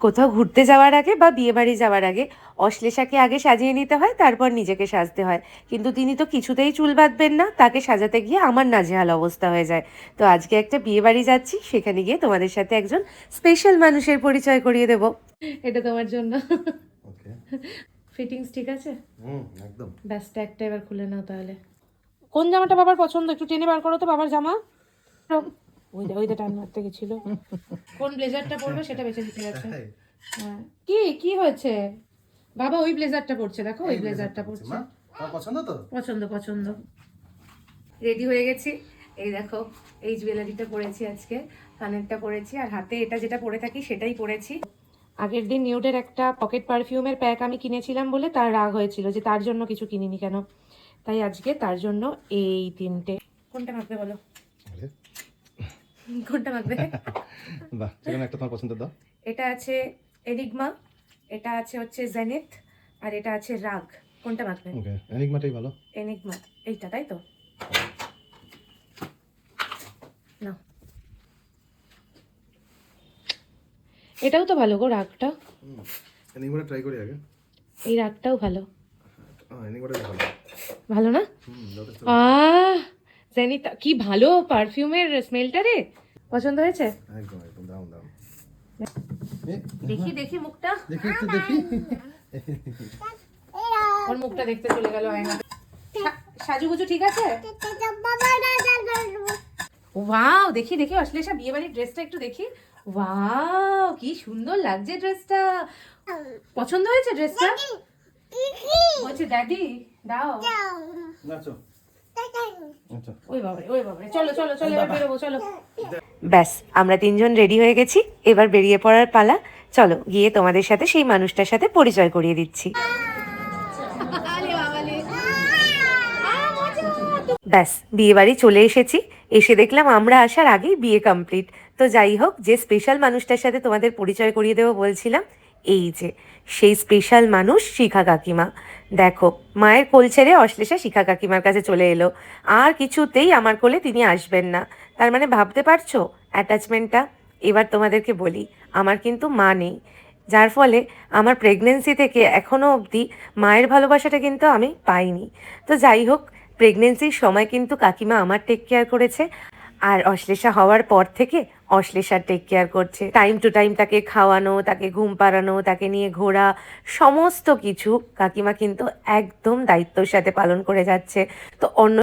কোথাও ঘুরতে যাওয়ার আগে বা বিয়ে বাড়ি যাওয়ার আগে অশ্লেষাকে আগে সাজিয়ে নিতে হয় তারপর নিজেকে সাজতে হয়। কিন্তু তিনি তো কিছুতেই চুল বাঁধবেন না তাকে সাজাতে গিয়ে আমার নাজেহাল অবস্থা হয়ে যায়। তো আজকে একটা বিয়ে বাড়ি যাচ্ছি সেখানে গিয়ে তোমাদের সাথে একজন স্পেশাল মানুষের পরিচয় করিয়ে দেব। এটা তোমার জন্য। ফিটিংস ঠিক আছে? একদম। ব্যাস ট্যাগটা এবার খুলে নাও তাহলে। কোন জামাটা বাবার পছন্দ? একটু টেনে বার করো তো বাবার জামা। ওই ওই টান মারতে গেছিল কোন ব্লেজারটা পরবে সেটা বেছে দিতে গেছে হ্যাঁ। কি কি হয়েছে? বাবা ওই ব্লেজারটা পরছে দেখো ওই ব্লেজারটা পরছে পছন্দ তো? পছন্দ পছন্দ। রেডি হয়ে গেছি। এই দেখো এই জুয়েলারিটা পরেছি আজকে কানেরটা পরেছি আর হাতে এটা যেটা পরে থাকি সেটাই পরেছি। আগের দিন নিউডের একটা পকেট পারফিউমের প্যাক আমি কিনেছিলাম বলে তার রাগ হয়েছিল যে তার জন্য কিছু কিনিনি কেন? তাই আজকে তার জন্য এই তিনটে। কোনটা মাখবে বলো? কোনটা মাখবে বাহ সেখানে একটা তোমার পছন্দের দাও। এটা আছে এনিগমা এটা আছে হচ্ছে জেনিথ আর এটা আছে রাগ। কোনটা মাখবে ওকে এনিগমাটাই ভালো। এনিগমা এইটা তাই তো? না এটাও তো ভালো গো রাগটা। এনিগমাটা ট্রাই করি আগে। এই রাগটাও ভালো। হ্যাঁ এনিগমাটা ভালো। ভালো না? হুম আহ! জেনিত কি ভালো পারফিউমের স্মেলটা রে? পছন্দ হয়েছে? একদম একদম দাম দাম দেখি দেখি মুখটা। দেখি একটু দেখি। ওর মুখটা দেখতে চলে গেল আয়না সাজুগুজু ঠিক আছে? ওয়াও দেখি দেখি অশ্লেষা বিয়ে বাড়ির ড্রেসটা একটু দেখি। ওয়াও কি সুন্দর লাগছে ড্রেসটা পছন্দ হয়েছে ড্রেসটা বলছে ড্যাডি দাও। নাচো। ব্যাস, আমরা তিনজন রেডি হয়ে গেছি। এবার বেরিয়ে পড়ার পালা। চলো, গিয়ে তোমাদের সাথে সেই মানুষটার সাথে পরিচয় করিয়ে দিচ্ছি। ব্যাস বিয়ে বাড়ি চলে এসেছি। এসে দেখলাম আমরা আসার আগেই বিয়ে কমপ্লিট তো যাই হোক, যে স্পেশাল মানুষটার সাথে তোমাদের পরিচয় করিয়ে দেবো বলছিলাম এই যে, সেই স্পেশাল মানুষ শিখা কাকিমা। দেখো, মায়ের কোল ছেড়ে অশ্লেষা শিখা কাকিমার কাছে চলে এলো। আর কিছুতেই আমার কোলে তিনি আসবেন না। তার মানে ভাবতে পারছ অ্যাটাচমেন্টটা এবার তোমাদেরকে বলি, আমার কিন্তু মা নেই। যার ফলে আমার প্রেগনেন্সি থেকে এখনও অবধি মায়ের ভালোবাসাটা কিন্তু আমি পাইনি। তো যাই হোক প্রেগনেন্সির সময় কিন্তু কাকিমা আমার টেক কেয়ার করেছে। আর অশ্লেষা হওয়ার পর থেকে অশ্লেষার টেক কেয়ার করছে। টাইম টু টাইম তাকে খাওয়ানো, তাকে ঘুম পাড়ানো, তাকে নিয়ে ঘোরা, সমস্ত কিছু কাকিমা কিন্তু একদম দায়িত্বর সাথে পালন করে যাচ্ছে। তো অন্য